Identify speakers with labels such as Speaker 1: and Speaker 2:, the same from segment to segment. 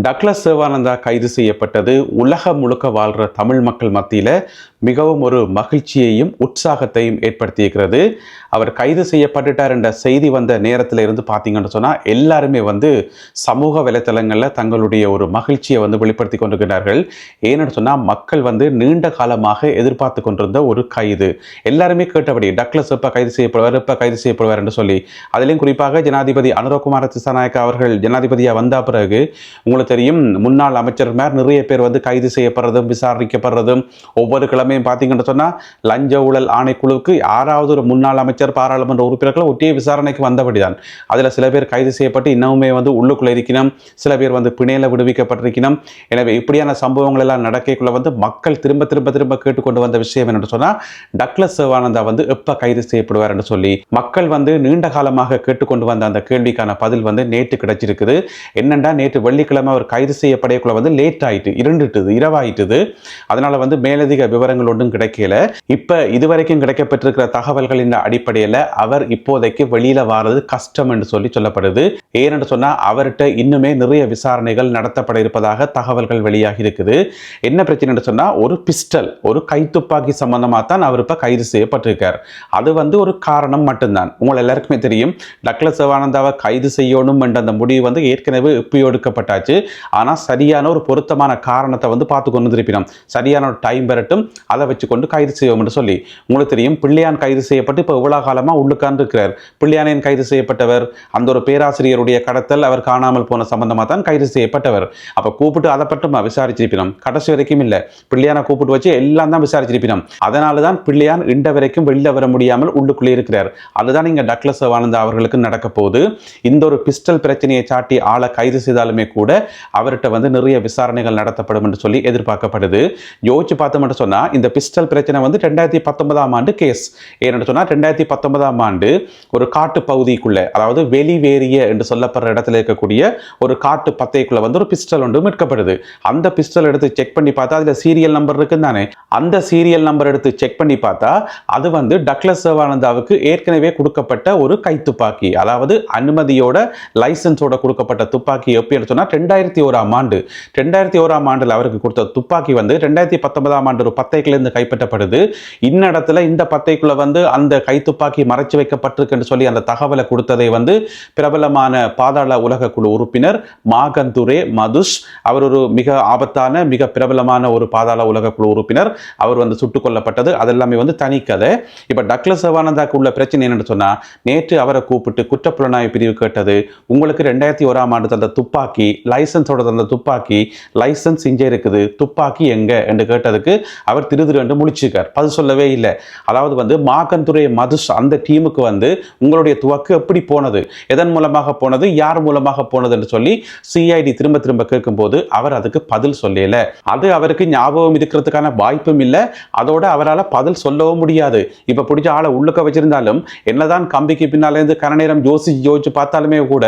Speaker 1: Douglas Sivananda கைது செய்யப்பட்டது. உலகம் முழுக்க வாழ்கிற தமிழ் மக்கள் மத்தியில் மிகவும் ஒரு மகிழ்ச்சியையும் உற்சாகத்தையும் ஏற்படுத்தியிருக்கிறது. அவர் கைது செய்யப்பட்டுட்டார் என்ற செய்தி வந்த நேரத்தில் இருந்து பார்த்தீங்கன்னு சொன்னால் எல்லாருமே வந்து சமூக வலைத்தளங்களில் தங்களுடைய ஒரு மகிழ்ச்சியை வந்து வெளிப்படுத்தி கொண்டிருக்கிறார்கள். ஏன்னு சொன்னால் மக்கள் வந்து நீண்ட காலமாக எதிர்பார்த்து கொண்டிருந்த ஒரு கைது. எல்லாருமே கேட்டபடி டக்ளஸ் எப்போ கைது செய்யப்படுவார்? எப்போ கைது செய்யப்படுவார்? என்று சொல்லி அதிலையும் குறிப்பாக ஜனாதிபதி அனுரகுமார திசாநாயக்கா அவர்கள் ஜனாதிபதியாக வந்த பிறகு உங்களுக்கு தெரியும் முன்னாள் அமைச்சர்மார் நிறைய பேர் வந்து கைது செய்யப்படுறதும் விசாரிக்கப்படுறதும் ஒவ்வொரு சமயம் பார்த்தீங்கன்னு சொன்னால் லஞ்ச ஊழல் ஆணைக்குழுவுக்கு யாராவது ஒரு முன்னாள் அமைச்சர் பாராளுமன்ற உறுப்பினர்கள் ஒட்டிய விசாரணைக்கு வந்தபடிதான். அதில் சில பேர் கைது செய்யப்பட்டு இன்னமுமே வந்து உள்ளுக்குள்ளே இருக்கணும் சில பேர் வந்து பிணையில் விடுவிக்கப்பட்டிருக்கணும் எனவே இப்படியான சம்பவங்கள் எல்லாம் நடக்கக்குள்ள வந்து மக்கள் திரும்ப திரும்ப திரும்ப கேட்டுக்கொண்டு வந்த விஷயம் என்னென்னு சொன்னால் டக்ளஸ் சிவானந்தா வந்து எப்போ கைது செய்யப்படுவார் என்று சொல்லி மக்கள் வந்து நீண்ட காலமாக கேட்டுக்கொண்டு வந்த அந்த கேள்விக்கான பதில் வந்து நேற்று கிடைச்சிருக்குது. என்னென்னா நேற்று வெள்ளிக்கிழமை அவர் கைது செய்யப்படையக்குள்ள வந்து லேட் ஆயிட்டு இருண்டுட்டுது இரவாயிட்டுது. அதனால் வந்து மேலதிக விவரங்கள் ஒன்றும் கிடைக்கல. இப்ப இதுவரைக்கும் கிடைக்கப்பட்டிருக்கிற தகவல்களின் அடிப்படையில் அவர் இப்போதைக்கு வெளியில வாரது கஷ்டம் என்று சொல்லி சொல்லப்படுது. ஏனென்று சொன்னா அவர்கிட்ட இன்னுமே நிறைய விசாரணைகள் நடத்தப்பட இருப்பதாக தகவல்கள் வெளியாகி இருக்குது. என்ன பிரச்சனைன்னு சொன்னா ஒரு பிஸ்டல் ஒரு கைத்துப்பாக்கி சம்பந்தமா தான் அவர் இப்ப கைது செய்யப்பட்டிருக்கார். அது வந்து ஒரு காரணம் மட்டும்தான். உங்கள் எல்லாருக்குமே தெரியும் டக்ளஸ் சிவானந்தாவை கைது செய்யணும் என்ற அந்த முடிவு வந்து ஏற்கனவே இப்பயோ எடுக்கப்பட்டாச்சு ஆனால் சரியான ஒரு பொருத்தமான காரணத்தை வந்து பார்த்து கொண்டு திருப்பினோம் சரியான ஒரு டைம் வரட்டும் அதை வச்சுக்கொண்டு கைது செய்வோம் என்று சொல்லி. உங்களுக்கு தெரியும் பிள்ளையான் கைது செய்யப்பட்டு இப்போ இவ்வளோ காலமாக உள்ளுக்கான் இருக்கிறார் பிள்ளையானின் கைது செய்யப்பட்டவர் அந்த ஒரு பேராசிரியருடைய கடத்தல் அவர் காணாமல் போன சம்பந்தமாக தான் கைது செய்யப்பட்டவர். அப்போ கூப்பிட்டு அதை பற்றும் விசாரிச்சிருப்பினோம்? கடைசி வரைக்கும் இல்லை. பிள்ளையானை கூப்பிட்டு வச்சு எல்லாம் தான் விசாரிச்சிருப்பினோம். அதனால தான் பிள்ளையான் இண்ட வரைக்கும் வெளில வர முடியாமல் உள்ளுக்குள்ளே இருக்கிறார். அதுதான் இங்கே டக்லஸ் வாழ்ந்த அவர்களுக்கு நடக்க போகுது. இந்த ஒரு பிஸ்டல் பிரச்சனையை சாட்டி ஆளை கைது செய்தாலுமே கூட அவர்கிட்ட வந்து நிறைய விசாரணைகள் நடத்தப்படும் என்று சொல்லி எதிர்பார்க்கப்படுது. யோசிச்சு பார்த்தோம்னு சொன்னால் இந்த பிஸ்டல் பிரச்சனை வந்து ரெண்டாயிரத்தி பத்தொன்பதாம் ஆண்டு கேஸ். ஏன்னு சொன்னால் ரெண்டாயிரத்தி பத்தொன்பதாம் ஆண்டு ஒரு காட்டு பகுதிக்குள்ளே அதாவது வெளிவேறிய என்று சொல்லப்படுற இடத்துல இருக்கக்கூடிய ஒரு காட்டு பத்தைக்குள்ளே வந்து ஒரு பிஸ்டல் ஒன்று மீட்கப்படுது. அந்த பிஸ்டல் எடுத்து செக் பண்ணி பார்த்தா அதில் சீரியல் நம்பர் இருக்குன்னு தானே? அந்த சீரியல் நம்பர் எடுத்து செக் பண்ணி பார்த்தா அது வந்து டக்ளஸ் சிவானந்தாவுக்கு ஏற்கனவே கொடுக்கப்பட்ட ஒரு கைத்துப்பாக்கி அதாவது அனுமதியோட லைசன்ஸோட கொடுக்கப்பட்ட துப்பாக்கி எப்படின்னு சொன்னால் ரெண்டாயிரத்தி ஓராம் ஆண்டு. ரெண்டாயிரத்தி ஓராம் ஆண்டில் அவருக்கு கொடுத்த துப்பாக்கி வந்து ரெண்டாயிரத்தி பத்தொன்பதாம் ஆண்டு ஒரு பத்தைக்கிலிருந்து கைப்பற்றப்படுது. இன்னிடத்துல இந்த பத்தைக்குள்ள வந்து அந்த கைத்துப்பாக்கி மறைச்சு வைக்கப்பட்டிருக்குன்னு சொல்லி அந்த தகவலை கொடுத்ததை வந்து பிரபலமான பாதாள உலக குழு உறுப்பினர் மாகந்துரே மதுஷ் அவர் ஒரு மிக ஆபத்தான மிக பிரபலமான ஒரு பாதாள உலக குழு உறுப்பினர். அவர் வந்து சுட்டுக் கொல்லப்பட்டது. அதெல்லாமே வந்து தனி கதை. இப்போ டக்ளஸ் சிவானந்தாக்கு உள்ள பிரச்சனை என்னன்னு சொன்னா நேற்று அவரை கூப்பிட்டு குற்றப்புலனாய்வு பிரிவு கேட்டது உங்களுக்கு ரெண்டாயிரத்தி ஓராம் ஆண்டு தந்த துப்பாக்கி லைசன்ஸோட தந்த துப்பாக்கி லைசன்ஸ் இங்கே இருக்குது துப்பாக்கி எங்க? என்று கேட்டதுக்கு அவர் திரு திரு முழிச்சிருக்கார். பதில் சொல்லவே இல்லை. அதாவது வந்து மாகந்துரை மதுஷ் அந்த டீமுக்கு வந்து உங்களுடைய துவக்கு எப்படி போனது? எதன் மூலமாக போனது? யார் மூலமாக போனது என்று சொல்லி சிஐடி திரும்ப திரும்ப கேட்கும்போது அவர் அதுக்கு பதில் சொல்லல. அது அவருக்கு ஞாபகம் இருக்கிறதுக்கான வாய்ப்பும் இல்லை. அதோட அவரால் பதில் சொல்லவும் முடியாது. இப்போ பிடிச்ச ஆளை உள்ளுக்க வச்சிருந்தாலும் என்னதான் கம்பிக்கு பின்னாலேருந்து கனநேரம் யோசிச்சு யோசிச்சு பார்த்தாலுமே கூட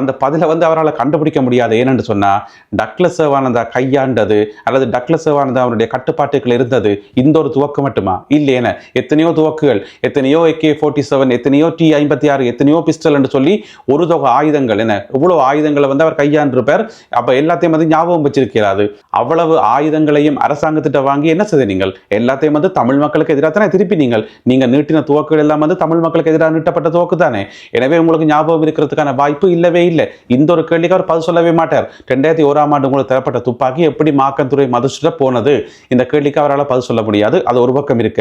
Speaker 1: அந்த பதிலை வந்து அவரால் கண்டுபிடிக்க முடியாது. ஏனென்று சொன்னால் டக்ளஸ் சேவானந்தா கையாண்டது அல்லது டக்ளஸ் சேவானந்தா அவருடைய கட்டுப்பாட்டுகள் இருந்தது. இந்த ஒரு துவக்கு மட்டுமா? இல்லையேன எத்தனையோ துவக்குகள் எத்தனையோ ஏகே ஃபோர்ட்டி செவன் எத்தனையோ டி ஐம்பத்தி ஆறு எத்தனையோ பிஸ்டல் என்று சொல்லி ஒரு தொகை ஆயுதங்கள் என்ன இவ்வளவு ஆயுதங்களை வந்து அவர் கையாண்டிருப்பார். அப்ப எல்லாத்தையும் வந்து ஞாபகம் வச்சிருக்கிறாரு. அவ்வளவு ஆயுதங்களையும் அரசாங்கத்திட்ட வாங்கி என்ன செய்த நீங்கள்? எல்லாத்தையும் வந்து தமிழ் மக்களுக்கு எதிராக தானே திருப்பி நீங்கள்? நீங்க நீட்டின துவக்குகள் எல்லாம் வந்து தமிழ் மக்களுக்கு எதிராக நீட்டப்பட்ட துவக்கு தானே? எனவே உங்களுக்கு ஞாபகம் இருக்கிறதுக்கான வாய்ப்பு இல்லவே இல்லை. இந்த ஒரு கேள்விக்கு அவர் பதில் சொல்லவே மாட்டார். ரெண்டாயிரத்தி ஓராம் ஆண்டு உங்களுக்கு தரப்பட்ட துப்பாக்கி எப்படி மாக்கந்துறை மதுஷ்ட போனது? இந்த கேள்விக்கு அவரால் பதில் சொல்ல முடியாது. அது ஒரு பக்கம் இருக்க.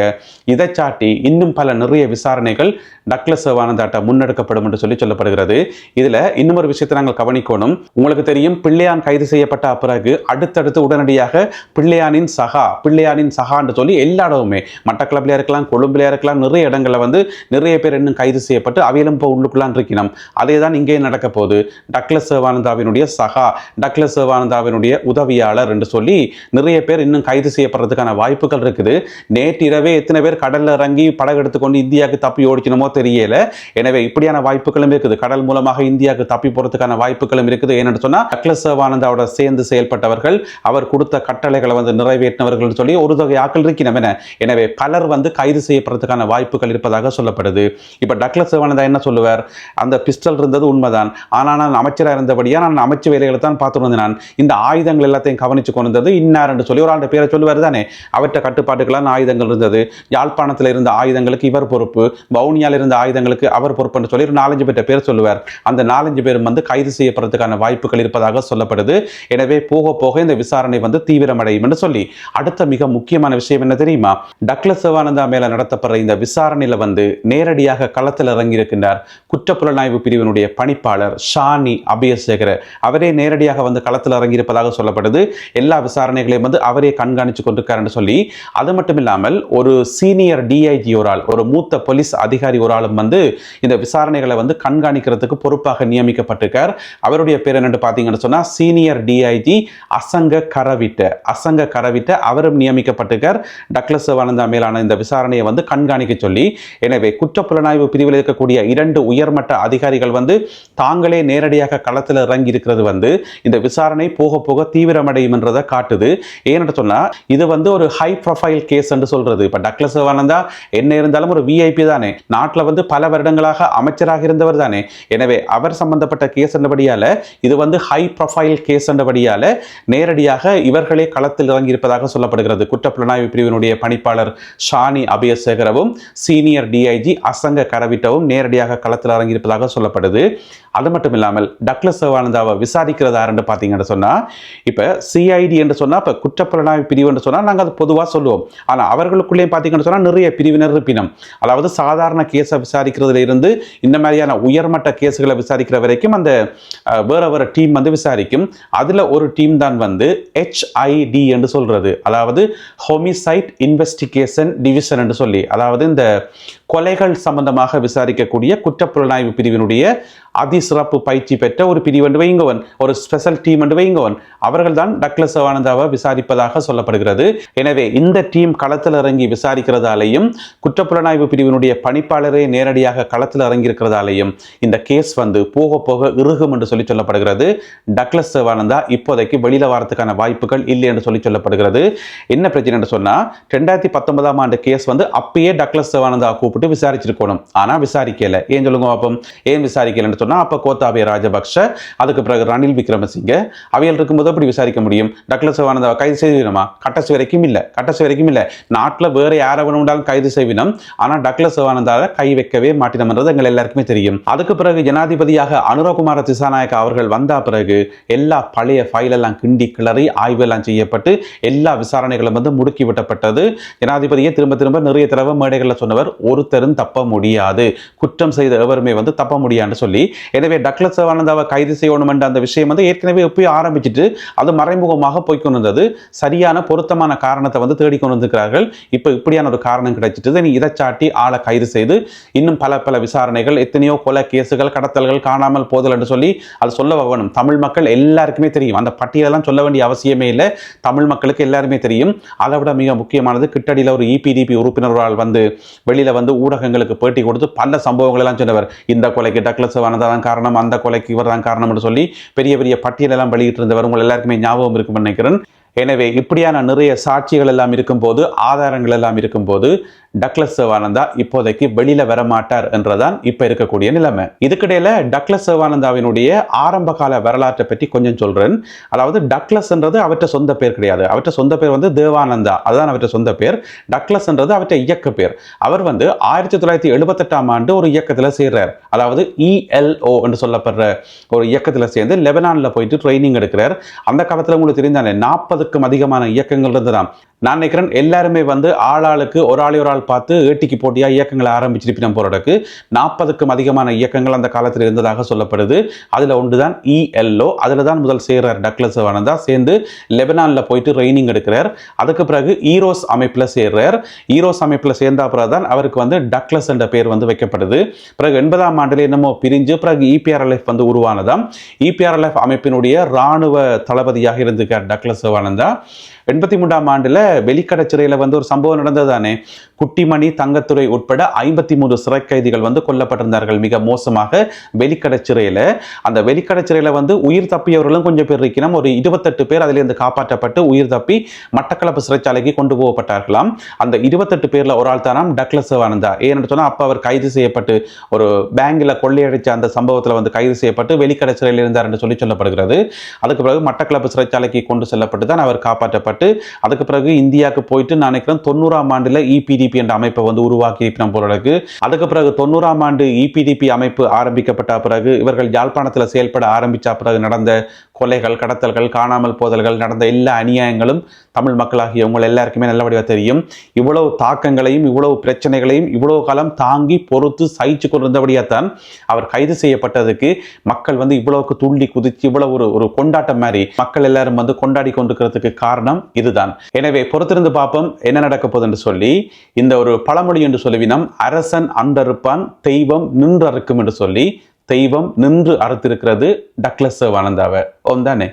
Speaker 1: இதை சாட்டி இன்னும் பல நிறைய விசாரணைகள் டக்ளஸ் சிவானந்தாட்ட முன்னெடுக்கப்படும் என்று சொல்லி சொல்லப்படுகிறது. இதில் இன்னும் ஒரு விஷயத்தை நாங்கள் கவனிக்கணும். உங்களுக்கு தெரியும் பிள்ளையான் கைது செய்யப்பட்ட பிறகு அடுத்தடுத்து உடனடியாக பிள்ளையானின் சகா பிள்ளையானின் சகான்னு சொல்லி எல்லா இடமுமே மட்டக்களப்பிலையா இருக்கலாம் கொழும்புலையா இருக்கலாம் நிறைய இடங்களில் வந்து நிறைய பேர் இன்னும் கைது செய்யப்பட்டு அவையிலும் இப்போ உள்ளுக்குள்ளான் இருக்கணும் அதே தான் இங்கே நடக்க போகுது. டக்ளஸ் சிவானந்தாவினுடைய சகா டக்ளஸ் சிவானந்தாவினுடைய உதவியாளர் என்று சொல்லி நிறைய பேர் இன்னும் கைது செய்யப்படுறதுக்கான வாய்ப்பு வாய்ப்புகள் இருக்குது. நேற்றிரவே எத்தனை பேர் கடலில் இறங்கி படகு எடுத்துக்கொண்டு இந்தியாவுக்கு தப்பி ஓடிக்கணுமோ தெரியல. எனவே இப்படியான வாய்ப்புகளும் இருக்குது. கடல் மூலமாக இந்தியாவுக்கு தப்பி போறதுக்கான வாய்ப்புகளும் இருக்குது. ஏன்னு சொன்னா டக்ளஸ் சிவானந்தாவோட சேர்ந்து செயல்பட்டவர்கள் அவர் கொடுத்த கட்டளைகளை வந்து நிறைவேற்றினவர்கள் சொல்லி ஒரு தொகை ஆக்கள் இருக்கிறோம் எனவே பலர் வந்து கைது செய்யப்படுறதுக்கான வாய்ப்புகள் இருப்பதாக சொல்லப்படுது. இப்போ டக்ளஸ் சிவானந்தா என்ன சொல்லுவார்? அந்த பிஸ்டல் இருந்தது உண்மைதான். ஆனால் நான் அமைச்சராக இருந்தபடியாக நான் அமைச்சு வேலைகளை தான் பார்த்துட்டு வந்தேன் நான். இந்த ஆயுதங்கள் எல்லாத்தையும் கவனிச்சு கொண்டு இன்னார் என்று சொல்லி ஒரு ஆண்டு பேரை சொல்லுவார் தானே. அவற்றை கட்டுப்பாட்டுக்கெல்லாம் ஆயுதங்கள் இருந்தது. யாழ்ப்பாணத்தில் இருந்த ஆயுதங்களுக்கு இவர் பொறுப்பு வவுனியால் இருந்த ஆயுதங்களுக்கு அவர் பொறுப்புன்னு சொல்லி ஒரு நாலஞ்சு பேர்ட்ட பேர் சொல்லுவார். அந்த நாலஞ்சு பேரும் வந்து கைது செய்யப்படுறதுக்கான வாய்ப்புகள் இருப்பதாக சொல்லப்படுது. எனவே போக போக இந்த விசாரணை வந்து தீவிரமடையும் என்று சொல்லி. அடுத்த மிக முக்கியமான விஷயம் என்ன தெரியுமா? டக்ளஸ் சிவானந்தா மேல நடத்தப்படுற இந்த விசாரணையில வந்து நேரடியாக களத்தில் இறங்கியிருக்கின்றார். குற்றப்புலனாய்வு பிரிவினுடைய பணிப்பாளர் ஷானி அபயசேகர. அவரே நேரடியாக வந்து களத்தில் இறங்கியிருப்பதாக சொல்லப்படுது. எல்லா விசாரணைகளையும் வந்து அவரே கண்காணித்து கொண்டிருக்கார் என்று சொல்லி அது மட்டும் இல்லாமல் ஒரு சீனியர் டிஐஜி ஒரு ஆள் ஒரு மூத்த போலீஸ் அதிகாரி ஒரு ஆளும் வந்து இந்த விசாரணைகளை வந்து கண்காணிக்கிறதுக்கு பொறுப்பாக நியமிக்கப்பட்டிருக்கார். அவருடைய பேர் என்னென்னு பார்த்தீங்கன்னு சொன்னா சீனியர் டிஐஜி அசங்க கரவிட்ட அசங்க கரவிட்ட அவரும் நியமிக்கப்பட்டிருக்கார். டக்ளஸ் சிவானந்தா மேலான இந்த விசாரணையை வந்து கண்காணிக்க சொல்லி எனவே குற்றப்புலனாய்வு பிரிவில் இருக்கக்கூடிய இரண்டு உயர்மட்ட அதிகாரிகள் வந்து தாங்களே நேரடியாக களத்தில் இறங்கி இருக்கிறது வந்து இந்த விசாரணை போக போக தீவிரமடையும் என்றதை காட்டுது. ஏன்னு சொன்னா இது வந்து ஒரு ஹை ப்ரொஃபைல் கேஸ் என்று சொல்றது. இப்போ டக்ளஸ் சிவானந்தா என்ன இருந்தாலும் ஒரு விஐபி தானே. நாட்டில் வந்து பல வருடங்களாக அமைச்சராக இருந்தவர் தானே. எனவே அவர் சம்பந்தப்பட்ட கேஸ் என்றபடியால் இது வந்து ஹை ப்ரொஃபைல் கேஸ் என்றபடியால நேரடியாக இவர்களே களத்தில் இறங்கி இருப்பதாக சொல்லப்படுகிறது. குற்றப்புலனாய்வு பிரிவினுடைய பணிப்பாளர் ஷானி அபயசேகரவும் சீனியர் டிஐஜி அசங்க கரவிட்டவும் நேரடியாக களத்தில் இறங்கியிருப்பதாக சொல்லப்படுது. அது மட்டும் இல்லாமல் டக்ளஸ் சிவானந்தாவை விசாரிக்கிறதா யாருன்னு பார்த்தீங்கன்னு சொன்னால் இப்போ சிஐடி என்று சொன்னால் இப்போ குற்றப்புலனாய்வு பிரிவு என்று சொன்னால் நாங்கள் அது பொதுவாக சொல்லுவோம். ஆனால் அவர்களுக்குள்ளேயே பார்த்தீங்கன்னு சொன்னா நிறைய பிரிவினர் இருப்பினம். அதாவது சாதாரண கேஸை விசாரிக்கிறதுல இருந்து இந்த மாதிரியான உயர்மட்ட கேஸுகளை விசாரிக்கிற வரைக்கும் அந்த வேற வேற டீம் வந்து விசாரிக்கும். அதில் ஒரு டீம் தான் வந்து ஹெச்ஐடி என்று சொல்றது. அதாவது ஹோமிசைட் இன்வெஸ்டிகேஷன் டிவிஷன் என்று சொல்லி. அதாவது இந்த கொலைகள் சம்பந்தமாக விசாரிக்கக்கூடிய குற்றப்புலனாய்வு பிரிவினுடைய அதிசிறப்பு பயிற்சி பெற்ற ஒரு பிரிவு என்று வைங்கவன் ஒரு ஸ்பெஷல் டீம் என்று வைங்கவன் அவர்கள் தான் டக்ளஸ் சிவானந்தாவை விசாரிப்பதாக சொல்லப்படுகிறது. எனவே இந்த டீம் களத்தில் இறங்கி விசாரிக்கிறதாலேயும் குற்றப்புலனாய்வு பிரிவினுடைய பணிப்பாளரே நேரடியாக களத்தில் இறங்கியிருக்கிறதாலேயும் இந்த கேஸ் வந்து போக போக இறுகும் என்று சொல்லி சொல்லப்படுகிறது. டக்ளஸ் சிவானந்தா இப்போதைக்கு வெளியில வரதுக்கான வாய்ப்புகள் இல்லை என்று சொல்லி சொல்லப்படுகிறது. என்ன பிரச்சனை என்று சொன்னால் ரெண்டாயிரத்தி பத்தொன்பதாம் ஆண்டு கேஸ் வந்து அப்பயே டக்ளஸ் சிவானந்தா கூப்பிட்டு விசாரிச்சிருக்கணும். ஆனால் விசாரிக்கல. ஏன் சொல்லுங்க பாப்போம். ஏன் விசாரிக்கலன்னு சொன்னால் அப்போ கோத்தாபய ராஜபக்ஷ அதுக்கு பிறகு ரணில் விக்ரமசிங்க அவையில் இருக்கும்போது அப்படி விசாரிக்க முடியும்? டக்ளஸ் சிவானந்தாவை கைது செய்வினமா கட்டசு வரைக்கும் இல்லை. கட்டசு வரைக்கும் இல்லை. நாட்டில் வேறு யாரை வேணும்னாலும் கைது செய்வினம். ஆனால் டக்ளஸ் சிவானந்தாவை கை வைக்கவே மாட்டினம்ன்றது எங்கள் எல்லாருக்குமே தெரியும். அதுக்கு பிறகு ஜனாதிபதியாக அனுரகுமார திசாநாயக்க அவர்கள் வந்த பிறகு எல்லா பழைய ஃபைல் எல்லாம் கிண்டி கிளறி ஆய்வு எல்லாம் செய்யப்பட்டு எல்லா விசாரணைகளும் வந்து முடுக்கி விட்டப்பட்டது. ஜனாதிபதியை திரும்ப திரும்ப நிறைய தடவை மேடைகளில் சொன்னவர். ஒரு ஒருத்தரும் தப்ப முடியாது. குற்றம் செய்த எவருமே வந்து தப்ப முடியாதுன்னு சொல்லி. எனவே டக்ளஸ் சிவானந்தாவை கைது செய்யணும் என்ற அந்த விஷயம் வந்து ஏற்கனவே எப்பயும் ஆரம்பிச்சிட்டு அது மறைமுகமாக போய்க்கொண்டு இருந்தது சரியான பொருத்தமான காரணத்தை வந்து தேடிக்கொண்டு வந்திருக்கிறார்கள் இப்போ இப்படியான ஒரு காரணம் கிடைச்சிட்டு நீ இதை சாட்டி ஆளை கைது செய்து இன்னும் பல பல விசாரணைகள் எத்தனையோ கொலை கேசுகள் கடத்தல்கள் காணாமல் போதல் என்று சொல்லி அது சொல்ல வேணும் தமிழ் மக்கள் எல்லாருக்குமே தெரியும். அந்த பட்டியலெல்லாம் சொல்ல வேண்டிய அவசியமே இல்லை. தமிழ் மக்களுக்கு எல்லாருமே தெரியும். அதை விட மிக முக்கியமானது கிட்டடியில் ஒரு இபிடிபி உறுப்பினரால் வந்து வெளியில் வந்து ஊடகங்களுக்கு பேட்டி கொடுத்து பல சம்பவங்கள் எல்லாம் சொன்னவர். இந்த கொலைக்கு டக்ளஸ் சிவானந்தா தான் காரணம் அந்த கொலைக்கு இவர் தான் காரணம்னு சொல்லி பெரிய பெரிய பட்டியலெல்லாம் வெளியிட்டு இருந்தவர் உங்கள் எல்லாருக்குமே ஞாபகம் இருக்கும்னு நினைக்கிறேன். எனவே இப்படியான நிறைய சாட்சிகள் எல்லாம் இருக்கும்போது ஆதாரங்கள் எல்லாம் இருக்கும்போது டக்ளஸ் சிவானந்தா இப்போதைக்கு வெளியில வரமாட்டார் என்றதான் இப்ப இருக்கக்கூடிய நிலைமை. இதுக்கிடையில டக்ளஸ் சிவானந்தாவினுடைய ஆரம்ப கால வரலாற்றை பற்றி கொஞ்சம் சொல்றேன். அதாவது டக்ளஸ்ன்றது அவற்ற சொந்த பேர் கிடையாது. அவற்ற சொந்த பேர் வந்து தேவானந்தா. அதுதான் அவற்ற சொந்த பேர். டக்ளஸ்ன்றது அவற்ற இயக்க பேர். அவர் வந்து ஆயிரத்தி தொள்ளாயிரத்தி எழுபத்தெட்டாம் ஆண்டு ஒரு இயக்கத்தில் சேர்றார். அதாவது இஎல்ஓ என்று சொல்லப்படுற ஒரு இயக்கத்தில் சேர்ந்து லெபனானில் போயிட்டு ட்ரைனிங் எடுக்கிறார். அந்த காலத்தில் உங்களுக்கு தெரிந்தாலே நாற்பதுக்கும் அதிகமான இயக்கங்கள் இருந்ததாம். நான் நினைக்கிறேன் எல்லாருமே வந்து ஆளாளுக்கு ஒரு ஆளை ஒரு ஆள் பார்த்து ஏட்டிக்கு போட்டியாக இயக்கங்களை ஆரம்பிச்சிருப்பினம் போறதுக்கு நாற்பதுக்கும் அதிகமான இயக்கங்கள் அந்த காலத்தில் இருந்ததாக சொல்லப்படுது. அதில் ஒன்று தான் இஎல்ஓ அதில் தான் முதல் சேர்றார் டக்ளஸ் வானந்தா சேர்ந்து லெபனானில் போயிட்டு ட்ரைனிங் எடுக்கிறார். அதுக்கு பிறகு ஈரோஸ் அமைப்பில் சேர்றார். ஈரோஸ் அமைப்பில் சேர்ந்த பிறகு தான் அவருக்கு வந்து டக்ளஸ் என்ற பேர் வந்து வைக்கப்படுது. பிறகு எண்பதாம் ஆண்டில் என்னமோ பிரிஞ்சு பிறகு இபிஆர்எல்எஃப் வந்து உருவானதாம். இபிஆர்எல்எஃப் அமைப்பினுடைய இராணுவ தளபதியாக இருந்திருக்கார் டக்ளஸ் வானந்தா எண்பத்தி மூன்றாம் ஆண்டில் வெளிக்கடை சிறையில வந்து ஒரு சம்பவம் நடந்தது தானே குட்டிமணி தங்கத்துறை உட்பட ஐம்பத்தி மூன்று சிறை கைதிகள் வந்து கொல்லப்பட்டிருந்தார்கள் மிக மோசமாக வெளிக்கடை சிறையில. அந்த வெளிக்கடை சிறையில வந்து உயிர் தப்பியவர்களும் கொஞ்சம் பேர் இருக்கணும் ஒரு இருபத்தெட்டு பேர் அதிலிருந்து காப்பாற்றப்பட்டு உயிர் தப்பி மட்டக்களப்பு சிறைச்சாலைக்கு கொண்டு போகப்பட்டார்களாம். அந்த இருபத்தெட்டு பேர்ல ஒரு ஆள் தானாம் டக்ளஸ் வானந்தா ஏன்னு சொன்னா அப்ப அவர் கைது செய்யப்பட்டு ஒரு பேங்கில் கொள்ளையடிச்ச அந்த சம்பவத்துல வந்து கைது செய்யப்பட்டு வெளிக்கடை சிறையில் இருந்தார் என்று சொல்லி சொல்லப்படுகிறது. அதுக்கு பிறகு மட்டக்களப்பு சிறைச்சாலைக்கு கொண்டு செல்லப்பட்டு தான் அவர் காப்பாற்றப்பட்டு அதுக்கு பிறகு இந்தியாவுக்கு போயிட்டு நான் நினைக்கிறேன் தொண்ணூறாம் ஆண்டுல இபிடிபி என்ற அமைப்பை வந்து உருவாக்கி இருக்கிறோம் போல அதுக்கு பிறகு தொண்ணூறாம் ஆண்டு இபிடிபி அமைப்பு ஆரம்பிக்கப்பட்ட பிறகு இவர்கள் யாழ்ப்பாணத்தில் செயல்பட ஆரம்பித்த பிறகு நடந்த கொலைகள் கடத்தல்கள் காணாமல் போதல்கள் நடந்த எல்லா அநியாயங்களும் தமிழ் மக்களாகிய உங்கள் எல்லாருக்குமே நல்லபடியாக தெரியும். இவ்வளவு தாக்கங்களையும் இவ்வளவு பிரச்சனைகளையும் இவ்வளவு காலம் தாங்கி பொறுத்து சகிச்சு கொண்டிருந்தபடியாத்தான் அவர் கைது செய்யப்பட்டதுக்கு மக்கள் வந்து இவ்வளவுக்கு துள்ளி குதிச்சு இவ்வளவு ஒரு ஒரு கொண்டாட்டம் மாதிரி மக்கள் எல்லாரும் வந்து கொண்டாடி கொண்டிருக்கிறதுக்கு காரணம் இதுதான். எனவே பொறுத்திருந்து பார்ப்போம் என்ன நடக்க போகுதுன்னு சொல்லி. இந்த ஒரு பழமொழி என்று சொல்லுவினம் அரசன் அன்றறுப்பான் தெய்வம் நின்றறுக்கும் என்று சொல்லி. தெய்வம் நின்று அறுத்திருக்கிறது டக்ளஸ் சிவானந்தாவை. ஓம் தானே.